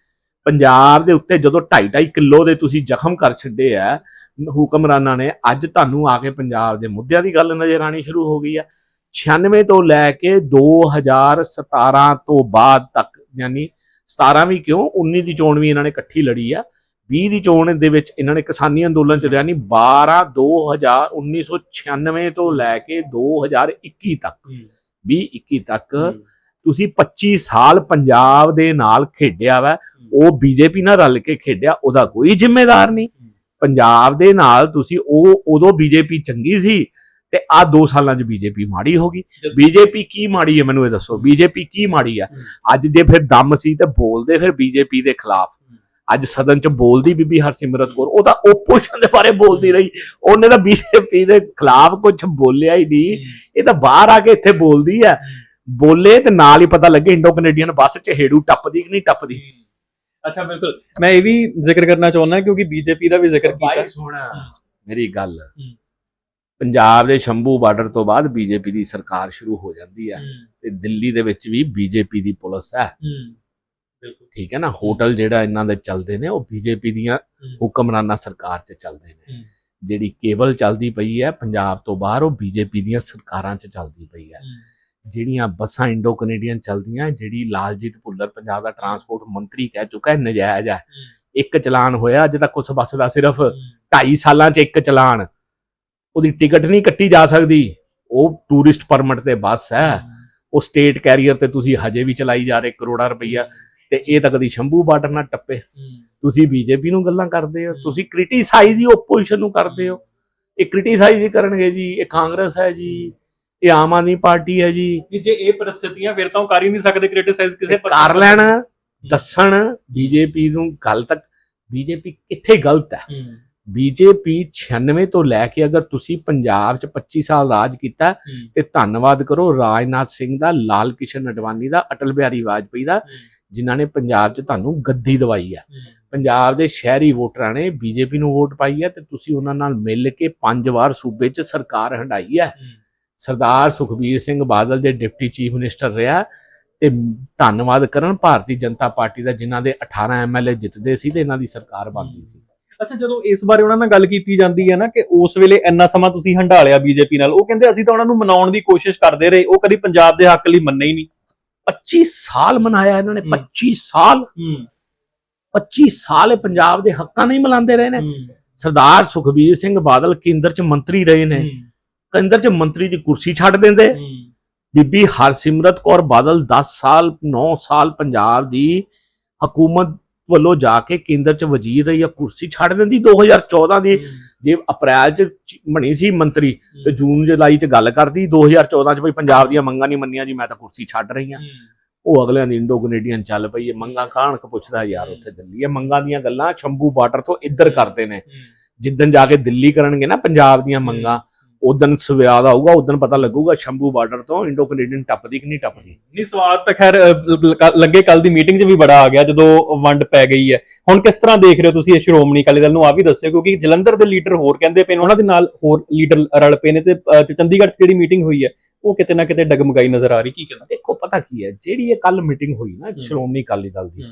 ਪੰਜਾਬ ਦੇ ਉੱਤੇ ਜਦੋਂ 2.5 ਕਿਲੋ ਦੇ ਤੁਸੀਂ ਜ਼ਖਮ ਕਰ ਛੱਡੇ ਆ ਹੁਕਮਰਾਨਾਂ ਨੇ ਅੱਜ ਤੁਹਾਨੂੰ ਆ ਕੇ ਪੰਜਾਬ ਦੇ ਮੁੱਦਿਆਂ ਦੀ ਗੱਲ ਨਜ਼ਰ ਆਣੀ ਸ਼ੁਰੂ ਹੋ ਗਈ ਆ 96 ਤੋਂ ਲੈ ਕੇ 2017 ਤੋਂ ਬਾਅਦ ਤੱਕ ਯਾਨੀ 17 ਵੀ ਕਿਉਂ? 19 ਦੀ ਚੋਣ ਵੀ ਇਹਨਾਂ ਨੇ ਇਕੱਠੀ ਲੜੀ ਆ। 20 ਦੀ ਚੋਣ ਦੇ ਵਿੱਚ ਇਹਨਾਂ ਨੇ ਕਿਸਾਨੀ ਅੰਦੋਲਨ ਚ ਯਾਨੀ 12 2000 1996 ਤੋਂ ਲੈ ਕੇ 2021 ਤੱਕ। 20 21 ਤੱਕ। ਤੁਸੀਂ 25 ਸਾਲ ਪੰਜਾਬ ਦੇ ਨਾਲ ਖੇਡਿਆ ਵਾ ਉਹ ਬੀਜੇਪੀ ਨਾਲ ਰਲ ਕੇ ਖੇਡਿਆ ਉਹਦਾ ਕੋਈ ਜ਼ਿੰਮੇਦਾਰ ਨਹੀਂ। ਪੰਜਾਬ ਦੇ ਨਾਲ ਤੁਸੀਂ ਉਹ ਉਦੋਂ ਬੀਜੇਪੀ ਚੰਗੀ ਸੀ ਤੇ ਆ 2 ਸਾਲਾਂ 'ਚ ਬੀਜੇਪੀ ਮਾੜੀ ਹੋ ਗਈ। ਬੀਜੇਪੀ ਕੀ ਮਾੜੀ ਹੈ ਮੈਨੂੰ ਇਹ ਦੱਸੋ? ਬੀਜੇਪੀ ਕੀ ਮਾੜੀ ਹੈ? ਅੱਜ ਜੇ ਫਿਰ ਦਮ ਸੀ ਤੇ ਬੋਲਦੇ ਫਿਰ ਬੀਜੇਪੀ ਦੇ ਖਿਲਾਫ। ਅੱਜ ਸਦਨ 'ਚ ਬੋਲਦੀ ਬੀਬੀ ਹਰਸਿਮਰਤ ਕੌਰ ਉਹਦਾ ਓਪੋਜੀਸ਼ਨ ਦੇ ਬਾਰੇ ਬੋਲਦੀ ਰਹੀ। ਉਹਨੇ ਤਾਂ ਬੀਜੇਪੀ ਦੇ ਖਿਲਾਫ ਕੁਝ ਬੋਲਿਆ ਹੀ ਨਹੀਂ। ਇਹ ਤਾਂ ਬਾਹਰ ਆ ਕੇ ਇੱਥੇ ਬੋਲਦੀ ਹੈ। ਬੋਲੇ ਤੇ ਨਾਲ ਹੀ ਪਤਾ ਲੱਗੇ ਇੰਡੋ ਕੈਨੇਡੀਅਨ ਬੱਸ 'ਚ ਹੇੜੂ ਟੱਪਦੀ ਕਿ ਨਹੀਂ ਟੱਪਦੀ। ਅੱਛਾ ਬਿਲਕੁਲ। ਮੈਂ ਇਹ ਵੀ ਜ਼ਿਕਰ ਕਰਨਾ ਚਾਹੁੰਦਾ ਕਿਉਂਕਿ ਬੀਜੇਪੀ ਦਾ ਵੀ ਜ਼ਿਕਰ ਕੀਤਾ। ਬਾਈ ਸੋਹਣਾ ਮੇਰੀ ਗੱਲ। ਪੰਜਾਬ ਦੇ ਸ਼ੰਭੂ ਬਾਰਡਰ ਤੋਂ ਬਾਅਦ ਬੀਜੇਪੀ ਦੀ ਸਰਕਾਰ ਸ਼ੁਰੂ ਹੋ ਜਾਂਦੀ ਹੈ ਤੇ ਦਿੱਲੀ ਦੇ ਵਿੱਚ ਵੀ ਬੀਜੇਪੀ ਦੀ ਪੁਲਿਸ ਹੈ। ਬਿਲਕੁਲ। ਠੀਕ ਹੈ ਨਾ? ਹੋਟਲ ਜਿਹੜਾ ਇਹਨਾਂ ਦੇ ਚੱਲਦੇ ਨੇ ਉਹ ਬੀਜੇਪੀ ਦੀਆਂ ਹੁਕਮਰਾਨਾ ਸਰਕਾਰ 'ਚ ਚੱਲਦੇ ਨੇ। ਜਿਹੜੀ ਕੇਬਲ ਚੱਲਦੀ ਪਈ ਹੈ ਪੰਜਾਬ ਤੋਂ ਬਾਹਰ ਉਹ ਬੀਜੇਪੀ ਦੀਆਂ ਸਰਕਾਰਾਂ 'ਚ ਚੱਲਦੀ ਪਈ ਹੈ। ਜਿਹੜੀਆਂ ਬੱਸਾਂ ਇੰਡੋ ਕੈਨੇਡੀਅਨ ਚੱਲਦੀਆਂ ਜਿਹੜੀ ਲਾਲਜੀਤ ਭੁੱਲਰ ਪੰਜਾਬ ਦਾ ਟਰਾਂਸਪੋਰਟ ਮੰਤਰੀ ਕਹਿ ਚੁੱਕਾ ਹੈ ਨਜਾਇਜ਼ ਹੈ। ਇੱਕ ਚਲਾਨ ਹੋਇਆ ਅੱਜ ਤੱਕ ਉਸ ਬੱਸ ਦਾ ਸਿਰਫ 2.5 ਸਾਲਾਂ 'ਚ ਇੱਕ ਚਲਾਨ। ਉਹਦੀ ਟਿਕਟ ਨਹੀਂ ਕੱਟੀ ਜਾ ਸਕਦੀ। ਉਹ ਟੂਰਿਸਟ ਪਰਮਿਟ ਤੇ ਬੱਸ ਹੈ। ਉਹ ਸਟੇਟ ਕੈਰੀਅਰ ਤੇ ਤੁਸੀਂ ਹਜੇ ਵੀ ਚਲਾਈ ਜਾ ਰਹੇ ਕਰੋੜਾਂ ਰੁਪਈਆ। ਤੇ ਇਹ ਤਾਂ ਕਦੀ ਸ਼ੰਭੂ ਬਾਰਡਰ ਨਾਲ ਟੱਪੇ। ਤੁਸੀਂ ਬੀਜੇਪੀ ਨੂੰ ਗੱਲਾਂ ਕਰਦੇ ਹੋ। ਤੁਸੀਂ ਕ੍ਰਿਟੀਸਾਈਜ਼ ਹੀ ਆਪੋਜੀਸ਼ਨ ਨੂੰ ਕਰਦੇ ਹੋ। ਇਹ ਕ੍ਰਿਟੀਸਾਈਜ਼ ਹੀ ਕਰਨਗੇ ਜੀ। ਇਹ ਕਾਂਗਰਸ ਹੈ ਜੀ। ਇਹ ਆਮ ਆਦਮੀ ਪਾਰਟੀ ਹੈ ਜੀ। ਜੇ ਇਹ ਪਰਿਸਥਿਤੀਆਂ ਫਿਰ ਤਾਂ ਉਹ ਕਰ ਹੀ ਨਹੀਂ ਸਕਦੇ ਕ੍ਰਿਟਿਸਾਈਜ਼ ਕਿਸੇ ਇਹ ਕਰ ਲੈਣ ਦੱਸਣ ਬੀਜੇਪੀ ਨੂੰ ਗੱਲ ਤੱਕ। ਬੀਜੇਪੀ ਕਿੱਥੇ ਗਲਤ ਹੂੰ। ਬੀਜੇਪੀ 96 ਤੋਂ ਲੈ ਕੇ ਅਗਰ ਤੁਸੀਂ ਪੰਜਾਬ 'ਚ 25 ਸਾਲ ਰਾਜ ਕੀਤਾ ਤੇ ਧੰਨਵਾਦ ਕਰੋ ਰਾਜਨਾਥ ਸਿੰਘ ਦਾ ਲਾਲ ਕਿਸ਼ਨ ਅਡਵਾਨੀ ਦਾ ਅਟਲ ਬਿਹਾਰੀ ਵਾਜਪੇਈ ਦਾ ਜਿਨ੍ਹਾਂ ਨੇ ਪੰਜਾਬ 'ਚ ਤੁਹਾਨੂੰ ਗੱਦੀ ਦਵਾਈ ਹੈ। ਪੰਜਾਬ ਦੇ ਸ਼ਹਿਰੀ ਵੋਟਰਾਂ ਨੇ ਬੀਜੇਪੀ ਨੂੰ ਵੋਟ ਪਾਈ ਹੈ ਤੇ ਤੁਸੀਂ ਉਹਨਾਂ ਨਾਲ ਮਿਲ ਕੇ ਪੰਜ ਵਾਰ ਸੂਬੇ 'ਚ ਸਰਕਾਰ ਹੰਡਾਈ ਹੈ। ਸਰਦਾਰ ਸੁਖਬੀਰ ਸਿੰਘ ਬਾਦਲ ਦੇ ਡਿਪਟੀ ਚੀਫ ਮਿਨਿਸਟਰ ਰਿਹਾ ਤੇ ਧੰਨਵਾਦ ਕਰਨ ਭਾਰਤੀ ਜਨਤਾ ਪਾਰਟੀ ਦਾ ਜਿਨ੍ਹਾਂ ਦੇ 18 ਐਮਐਲਏ ਜਿੱਤਦੇ ਸੀ ਤੇ ਇਹਨਾਂ ਦੀ ਸਰਕਾਰ ਬਣਦੀ ਸੀ। ਅੱਛਾ ਜਦੋਂ ਇਸ ਬਾਰੇ ਉਹਨਾਂ ਨਾਲ ਗੱਲ ਕੀਤੀ ਜਾਂਦੀ ਹੈ ਨਾ ਕਿ ਉਸ ਵੇਲੇ ਇੰਨਾ ਸਮਾਂ ਤੁਸੀਂ ਹੰਡਾਲਿਆ ਬੀਜੇਪੀ ਨਾਲ ਉਹ ਕਹਿੰਦੇ ਅਸੀਂ ਤਾਂ ਉਹਨਾਂ ਨੂੰ ਮਨਾਉਣ ਦੀ ਕੋਸ਼ਿਸ਼ ਕਰਦੇ ਰਹੇ ਉਹ ਕਦੀ ਪੰਜਾਬ ਦੇ ਹੱਕ ਲਈ ਮੰਨੇ ਹੀ ਨਹੀਂ। 25 ਸਾਲ ਮਨਾਇਆ ਇਹਨਾਂ ਨੇ ਹਮ। 25 ਸਾਲ। ਹੂੰ। 25 ਸਾਲ ਇਹ ਪੰਜਾਬ ਦੇ ਹੱਕਾਂ ਨਹੀਂ ਮਲਾਉਂਦੇ ਰਹੇ ਨੇ। ਸਰਦਾਰ ਸੁਖਬੀਰ ਸਿੰਘ ਬਾਦਲ ਕੇਂਦਰ 'ਚ ਮੰਤਰੀ ਰਹੇ ਨੇ। ਕੇਂਦਰ 'ਚ ਮੰਤਰੀ ਦੀ ਕੁਰਸੀ ਛੱਡ ਦਿੰਦੇ। ਬੀਬੀ ਹਰਸਿਮਰਤ ਕੌਰ ਬਾਦਲ 10 ਸਾਲ 9 ਸਾਲ ਪੰਜਾਬ ਦੀ ਹਕੂਮਤ ਵੱਲੋਂ ਜਾ ਕੇ ਕੇਂਦਰ 'ਚ ਵਜ਼ੀਰ ਰਹੀ ਆ ਕੁਰਸੀ ਛੱਡ ਦਿੰਦੀ 2014 ਦੀ। ਜੇ ਅਪ੍ਰੈਲ 'ਚ ਬਣੀ ਸੀ ਮੰਤਰੀ ਤੇ ਜੂਨ ਜੁਲਾਈ 'ਚ ਗੱਲ ਕਰਦੀ 2014 'ਚ ਭਈ ਪੰਜਾਬ ਦੀਆਂ ਮੰਗਾਂ ਨਹੀਂ ਮੰਨੀਆਂ ਜੀ ਮੈਂ ਤਾਂ ਕੁਰਸੀ ਛੱਡ ਰਹੀ ਆ। ਉਹ ਅਗਲਿਆਂ ਦੀ ਇੰਡੋ ਕੈਨੇਡੀਅਨ ਚੱਲ ਪਈ ਹੈ ਮੰਗਾਂ ਕਾਹਨਕ ਪੁੱਛਦਾ ਯਾਰ ਉੱਥੇ ਦਿੱਲੀ ਹੈ ਮੰਗਾਂ ਦੀਆਂ ਗੱਲਾਂ ਸ਼ੰਭੂ ਬਾਰਡਰ ਤੋਂ ਇੱਧਰ ਕਰਦੇ ਨੇ। ਜਿੱਦਨ ਜਾ ਕੇ ਦਿੱਲੀ ਕਰਨਗੇ ਨਾ ਪੰਜਾਬ ਦੀਆਂ ਮੰਗਾਂ ਉਦੋਂ ਸਵਾਦ ਆਊਗਾ ਉਦੋਂ ਪਤਾ ਲੱਗੂਗਾ ਸ਼ੰਭੂ ਬਾਰਡਰ ਤੋਂ ਇੰਡੋ ਕੈਨੇਡੀਅਨ ਟੱਪਦੀ ਕਿ ਨਹੀਂ ਟੱਪਦੀ ਨਹੀਂ ਸਵਾਦ ਤਾਂ ਖੈਰ ਲੱਗੇ ਕੱਲ ਦੀ ਮੀਟਿੰਗ 'ਚ ਵੀ ਬੜਾ ਆ ਗਿਆ ਜਦੋਂ ਵੰਡ ਪੈ ਗਈ ਹੈ ਹੁਣ ਕਿਸ ਤਰ੍ਹਾਂ ਦੇਖ ਰਹੇ ਹੋ ਤੁਸੀਂ ਇਹ ਸ਼੍ਰੋਮਣੀ ਅਕਾਲੀ ਦਲ ਨੂੰ ਆ ਵੀ ਦੱਸਿਓ ਕਿਉਂਕਿ ਜਲੰਧਰ ਦੇ ਲੀਡਰ ਹੋਰ ਕਹਿੰਦੇ ਪਏ ਨੇ ਉਹਨਾਂ ਦੇ ਨਾਲ ਹੋਰ ਲੀਡਰ ਰਲ ਪਏ ਨੇ ਤੇ ਚੰਡੀਗੜ੍ਹ 'ਚ ਜਿਹੜੀ ਮੀਟਿੰਗ ਹੋਈ ਹੈ ਉਹ ਕਿਤੇ ਨਾ ਕਿਤੇ ਡਗਮਗਾਈ ਨਜ਼ਰ ਆ ਰਹੀ ਕੀ ਕਹਿੰਦਾ ਦੇਖੋ ਪਤਾ ਕੀ ਹੈ ਜਿਹੜੀ ਇਹ ਕੱਲ ਮੀਟਿੰਗ ਹੋਈ ਨਾ। ਸ਼੍ਰੋਮਣੀ ਅਕਾਲੀ ਦਲ ਦੀ।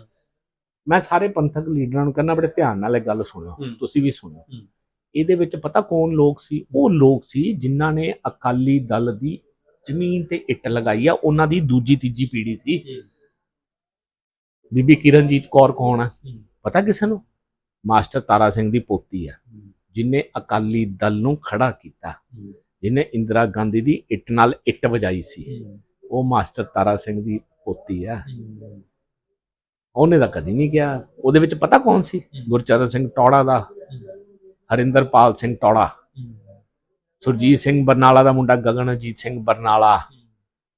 ਮੈਂ ਸਾਰੇ ਪੰਥਕ ਲੀਡਰਾਂ ਨੂੰ ਕਹਿੰਦਾ ਬੜੇ ਧਿਆਨ ਨਾਲ ਇਹ ਗੱਲ ਸੁਣਿਓ। ਤੁਸੀਂ ਵੀ ਸੁਣਿਓ। ਇਹਦੇ ਵਿੱਚ ਪਤਾ ਕੌਣ ਲੋਕ ਸੀ? ਉਹ ਲੋਕ ਸੀ ਜਿਨ੍ਹਾਂ ਨੇ ਅਕਾਲੀ ਦਲ ਦੀ ਜ਼ਮੀਨ ਤੇ ਇੱਟ ਲਗਾਈ ਆ ਉਹਨਾਂ ਦੀ ਦੂਜੀ ਤੀਜੀ ਪੀੜ੍ਹੀ ਸੀ। ਬੀਬੀ ਕਿਰਨਜੀਤ ਕੌਰ ਕੌਣ ਆ। ਪਤਾ ਕਿਸੇ ਨੂੰ? ਮਾਸਟਰ ਤਾਰਾ ਸਿੰਘ ਦੀ ਪੋਤੀ ਆ ਜਿਨੇ ਅਕਾਲੀ ਦਲ ਨੂੰ ਖੜਾ ਕੀਤਾ ਜਿਨੇ ਇੰਦਰਾ ਗਾਂਧੀ ਦੀ ਇੱਟ ਨਾਲ ਇੱਟ ਵਜਾਈ ਸੀ। ਉਹ ਮਾਸਟਰ ਤਾਰਾ ਸਿੰਘ ਦੀ ਪੋਤੀ ਆ। ਉਹਨੇ ਤਾਂ ਕਦੀ ਨਹੀਂ ਕਿਹਾ। ਉਹਦੇ ਵਿੱਚ ਪਤਾ ਕੌਣ ਸੀ? ਗੁਰਚਰਨ ਸਿੰਘ ਟੌੜਾ ਦਾ। ਹਰਿੰਦਰਪਾਲ ਸਿੰਘ ਟੌੜਾ ਸੁਰਜੀਤ ਸਿੰਘ ਬਰਨਾਲਾ ਦਾ ਮੁੰਡਾ ਗਗਨਜੀਤ ਸਿੰਘ ਬਰਨਾਲਾ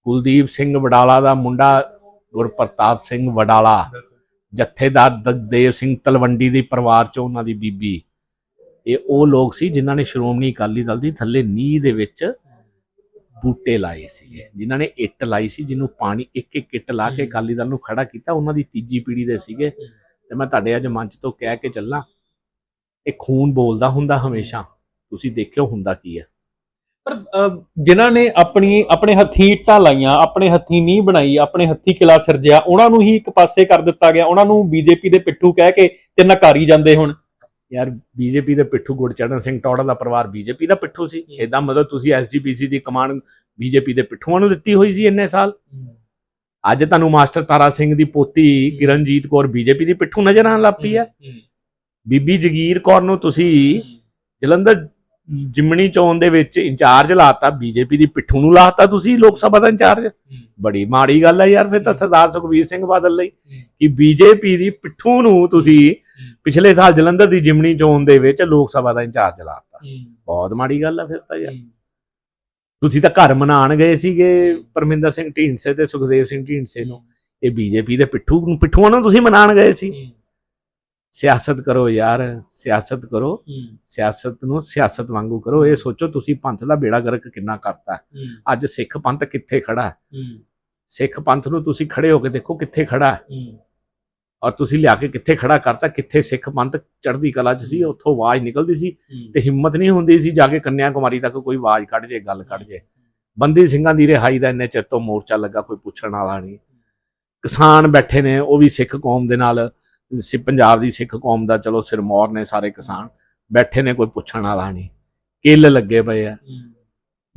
ਕੁਲਦੀਪ ਸਿੰਘ ਵਡਾਲਾ ਦਾ ਮੁੰਡਾ ਗੁਰਪ੍ਰਤਾਪ ਸਿੰਘ ਵਡਾਲਾ ਜਥੇਦਾਰ ਦਗਦੇਵ ਸਿੰਘ ਤਲਵੰਡੀ ਦੇ ਪਰਿਵਾਰ ਚੋਂ ਉਹਨਾਂ ਦੀ ਬੀਬੀ। ਇਹ ਉਹ ਲੋਕ ਸੀ ਜਿਨ੍ਹਾਂ ਨੇ ਸ਼੍ਰੋਮਣੀ ਅਕਾਲੀ ਦਲ ਦੀ ਥੱਲੇ ਨੀਂਹ ਦੇ ਵਿੱਚ ਬੂਟੇ ਲਾਏ ਸੀਗੇ ਜਿਨ੍ਹਾਂ ਨੇ ਇੱਟ ਲਾਈ ਸੀ ਜਿਹਨੂੰ ਪਾਣੀ ਇੱਕ ਇੱਕ ਇੱਟ ਲਾ ਕੇ। ਅਕਾਲੀ ਦਲ ਨੂੰ ਖੜਾ ਕੀਤਾ ਉਹਨਾਂ ਦੀ ਤੀਜੀ ਪੀੜ੍ਹੀ ਦੇ ਸੀਗੇ। ਤੇ ਮੈਂ ਤੁਹਾਡੇ ਅੱਜ ਮੰਚ ਤੋਂ ਕਹਿ ਕੇ ਚੱਲਾਂ ਇਹ ਖੂਨ ਬੋਲਦਾ ਹੁੰਦਾ ਹਮੇਸ਼ਾ। ਤੁਸੀਂ ਦੇਖਿਓ ਹੁੰਦਾ ਕੀ ਹੈ। ਪਰ ਜਿਨ੍ਹਾਂ ਨੇ ਆਪਣੀ ਆਪਣੇ ਹੱਥੀਂ ਇੱਟਾਂ ਲਾਈਆਂ ਆਪਣੇ ਹੱਥੀਂ ਨਹੀਂ ਬਣਾਈ ਆਪਣੇ ਹੱਥੀਂ ਕਿਲਾ ਸਿਰਜਿਆ ਉਹਨਾਂ ਨੂੰ ਹੀ ਇੱਕ ਪਾਸੇ ਕਰ ਦਿੱਤਾ ਗਿਆ। ਉਹਨਾਂ ਨੂੰ ਬੀਜੇਪੀ ਦੇ ਪਿੱਠੂ ਕਹਿ ਕੇ ਤੇ ਨਕਾਰੀ ਜਾਂਦੇ ਹੁਣ। ਯਾਰ ਬੀਜੇਪੀ ਦੇ ਪਿੱਠੂ ਗੁਰਚਰਨ ਸਿੰਘ ਟੌੜਾ ਦਾ ਪਰਿਵਾਰ ਬੀਜੇਪੀ ਦਾ ਪਿੱਠੂ ਸੀ। ਇਦਾਂ ਮਤਲਬ ਤੁਸੀਂ ਐਸਜੀਪੀਸੀ ਦੀ ਕਮਾਂਡ ਬੀਜੇਪੀ ਦੇ ਪਿੱਠੂਆਂ ਨੂੰ ਦਿੱਤੀ ਹੋਈ ਸੀ ਇੰਨੇ ਸਾਲ। ਅੱਜ ਤੁਹਾਨੂੰ ਮਾਸਟਰ ਤਾਰਾ ਸਿੰਘ ਦੀ ਪੋਤੀ ਕਿਰਨਜੀਤ ਕੌਰ ਬੀਜੇਪੀ ਦੀ ਪਿੱਠੂ ਨਜ਼ਰ ਆਉਣ ਲੱਗ ਪਈ ਹੈ। ਬੀਬੀ ਜਗੀਰ ਕੌਰ ਨੂੰ ਤੁਸੀਂ ਜਲੰਧਰ ਜਿਮਣੀ ਚੋਣ ਦੇ ਵਿੱਚ ਇੰਚਾਰਜ ਲਾਤਾ ਬੀਜੇਪੀ ਦੀ ਪਿੱਠੂ ਨੂੰ ਲਾਤਾ ਤੁਸੀਂ ਲੋਕ ਸਭਾ ਦਾ ਇੰਚਾਰਜ? ਬੜੀ ਮਾੜੀ ਗੱਲ ਹੈ ਯਾਰ ਫਿਰ ਤਾਂ ਸਰਦਾਰ ਸੁਖਬੀਰ ਸਿੰਘ ਬਾਦਲ ਲਈ। ਕਿ ਬੀਜੇਪੀ ਦੀ ਪਿੱਠੂ ਨੂੰ ਤੁਸੀਂ ਪਿਛਲੇ ਸਾਲ ਜਲੰਧਰ ਦੀ ਜਿਮਣੀ ਚੋਣ ਦੇ ਵਿੱਚ ਲੋਕ ਸਭਾ ਦਾ ਇੰਚਾਰਜ ਲਾਤਾ। ਬਹੁਤ ਮਾੜੀ ਗੱਲ ਹੈ ਫਿਰ ਤਾਂ ਯਾਰ। ਤੁਸੀਂ ਤਾਂ ਘਰ ਮਨਾਣ ਗਏ ਸੀਗੇ ਪਰਮਿੰਦਰ ਸਿੰਘ ਢੀਂਡਸੇ ਤੇ ਸੁਖਦੇਵ ਸਿੰਘ ਢੀਂਡਸੇ ਨੂੰ। ਇਹ ਬੀਜੇਪੀ ਦੇ ਪਿੱਠੂ ਨੂੰ ਪਿੱਠੂਆਂ ਨੂੰ ਤੁਸੀਂ ਮਨਾਣ ਗਏ ਸੀ। ਸਿਆਸਤ ਕਰੋ ਯਾਰ ਸਿਆਸਤ ਕਰੋ। ਸਿਆਸਤ ਨੂੰ ਸਿਆਸਤ ਵਾਂਗੂ ਕਰੋ। ਇਹ ਸੋਚੋ ਤੁਸੀਂ ਪੰਥ ਦਾ ਬੇੜਾ ਗਰਕ ਕਿੰਨਾ ਕਰਤਾ। ਅੱਜ ਸਿੱਖ ਪੰਥ ਕਿੱਥੇ ਖੜਾ। ਸਿੱਖ ਪੰਥ ਨੂੰ ਤੁਸੀਂ ਖੜੇ ਹੋ ਕੇ ਦੇਖੋ ਕਿੱਥੇ ਖੜਾ। ਔਰ ਤੁਸੀਂ ਲਿਆ ਕੇ ਕਿੱਥੇ ਖੜਾ ਕਰਤਾ ਕਿੱਥੇ ਸਿੱਖ ਪੰਥ ਚੜ੍ਹਦੀ ਕਲਾ 'ਚ ਸੀ ਉੱਥੋਂ ਆਵਾਜ਼ ਨਿਕਲਦੀ ਸੀ ਤੇ ਹਿੰਮਤ ਨਹੀਂ ਹੁੰਦੀ ਸੀ ਜਾ ਕੇ ਕੰਨਿਆ ਕੁਮਾਰੀ ਤੱਕ ਕੋਈ ਆਵਾਜ਼ ਕੱਢ ਜੇ ਗੱਲ ਕੱਢ ਜੇ। ਬੰਦੀ ਸਿੰਘਾਂ ਦੀ ਰਿਹਾਈ ਦਾ ਇੰਨੇ ਚਿਰ ਤੋਂ ਮੋਰਚਾ ਲੱਗਾ ਕੋਈ ਪੁੱਛਣ ਵਾਲਾ ਨਹੀਂ। ਕਿਸਾਨ ਬੈਠੇ ਨੇ ਉਹ ਵੀ ਸਿੱਖ ਕੌਮ ਦੇ ਨਾਲ। ਸਿ- ਪੰਜਾਬ ਦੀ ਸਿੱਖ ਕੌਮ ਦਾ ਚਲੋ ਸਿਰਮੌਰ ਨੇ ਸਾਰੇ ਕਿਸਾਨ ਬੈਠੇ ਨੇ ਕੋਈ ਪੁੱਛਣ ਵਾਲਾ ਨਹੀਂ। ਕਿੱਲ ਲੱਗੇ ਪਏ ਆ।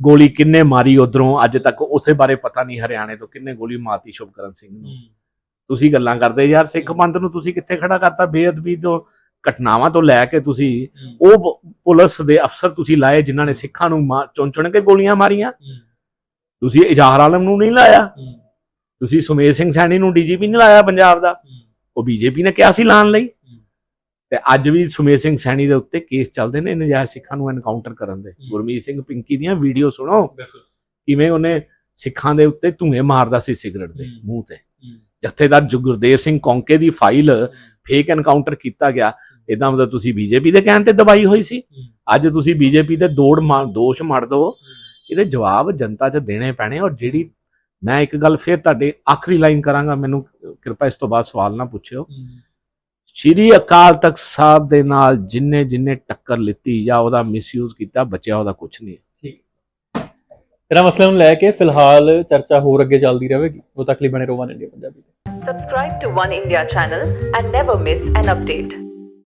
ਗੋਲੀ ਕਿੰਨੇ ਮਾਰੀ ਉਧਰੋਂ ਅੱਜ ਤੱਕ ਉਸੇ ਬਾਰੇ ਪਤਾ ਨਹੀਂ ਹਰਿਆਣੇ ਤੋਂ ਕਿੰਨੇ ਗੋਲੀ ਮਾਰਤੀ ਸ਼ੁਭਕਰਨ ਸਿੰਘ ਨੂੰ। ਤੁਸੀਂ ਗੱਲਾਂ ਕਰਦੇ ਯਾਰ ਸਿੱਖ ਪੰਥ ਨੂੰ ਤੁਸੀਂ ਕਿੱਥੇ ਖੜਾ ਕਰਤਾ? ਬੇਅਦਬੀ ਤੋਂ ਘਟਨਾਵਾਂ ਤੋਂ ਲੈ ਕੇ ਤੁਸੀਂ ਉਹ ਪੁਲਿਸ ਦੇ ਅਫਸਰ ਤੁਸੀਂ ਲਾਏ ਜਿਨ੍ਹਾਂ ਨੇ ਸਿੱਖਾਂ ਨੂੰ ਮਾਰ- ਚੁਣ ਚੁਣ ਕੇ ਗੋਲੀਆਂ ਮਾਰੀਆਂ। ਤੁਸੀਂ ਇਜ਼ਹਾਰ ਆਲਮ ਨੂੰ ਨਹੀਂ ਲਾਇਆ। ਤੁਸੀਂ ਸੁਮੇਰ ਸਿੰਘ ਸੈਣੀ ਨੂੰ ਡੀਜੀਪੀ ਨਹੀਂ ਲਾਇਆ ਪੰਜਾਬ ਦਾ। ਉਹ ਬੀਜੇਪੀ ਨੇ ਕਿਹਾ ਸੀ ਲਾਣ ਲਈ। ਤੇ ਅੱਜ ਵੀ ਸੁਮੇਰ ਸਿੰਘ ਸੈਣੀ ਦੇ ਉੱਤੇ ਕੇਸ ਚੱਲਦੇ ਨੇ ਨਜਾਇਜ਼ ਸਿੱਖਾਂ ਨੂੰ ਐਨਕਾਊਂਟਰ ਕਰਨ ਦੇ। ਗੁਰਮੀਤ ਸਿੰਘ ਪਿੰਕੀ ਦੀਆਂ ਵੀਡੀਓ ਸੁਣੋ। ਕਿਵੇਂ ਉਹਨੇ ਸਿੱਖਾਂ ਦੇ ਉੱਤੇ ਧੂਏ ਮਾਰਦਾ ਸੀ ਸਿਗਰਟ ਦੇ। ਮੂੰਹ ਤੇ। ਜਥੇਦਾਰ ਜੁਗਰਦੇਵ ਸਿੰਘ ਕੌਂਕੇ ਦੀ ਫਾਈਲ ਫੇਕ ਐਨਕਾਊਂਟਰ ਕੀਤਾ ਗਿਆ। ਇਦਾਂ ਮਤਲਬ ਤੁਸੀਂ ਬੀਜੇਪੀ ਦੇ ਕਹਿਣ ਤੇ ਦਬਾਈ ਹੋਈ ਸੀ। ਅੱਜ ਤੁਸੀਂ ਬੀਜੇਪੀ ਤੇ ਦੋੜ ਦੋਸ਼ ਮੜ ਦੋ। ਇਹਦੇ ਜਵਾਬ ਜਨਤਾ 'ਚ ਦੇਣੇ ਪੈਣੇ ਔਰ ਜਿਹੜੀ ਮੈਂ ਇੱਕ ਗੱਲ ਫੇਰ ਤੁਹਾਡੇ ਆਖਰੀ ਲਾਈਨ ਕਰਾਂਗਾ ਮੈਨੂੰ ਕਿਰਪਾ ਇਸ ਤੋਂ ਬਾਅਦ ਸਵਾਲ ਨਾ ਪੁੱਛਿਓ। ਸ਼੍ਰੀ ਅਕਾਲ ਤਖਤ ਸਾਹਿਬ ਦੇ ਨਾਲ ਜਿੰਨੇ ਜਿੰਨੇ ਟੱਕਰ ਲਿੱਤੀ ਜਾਂ ਉਹਦਾ ਮਿਸਯੂਜ਼ ਕੀਤਾ ਬਚਿਆ ਉਹਦਾ ਕੁਝ ਨਹੀਂ ਤੇਰਾ ਮਸਲੇ ਨੂੰ ਲੈ ਕੇ ਫਿਲਹਾਲ ਚਰਚਾ ਹੋਰ ਅੱਗੇ ਚੱਲਦੀ ਰਹੇਗੀ। ਉਹ ਤੱਕ ਲਈ ਬਣੇ ਰਹੋ ਵਨ ਇੰਡੀਆ ਪੰਜਾਬੀ ਤੇ। Subscribe to One India channel and never miss an update.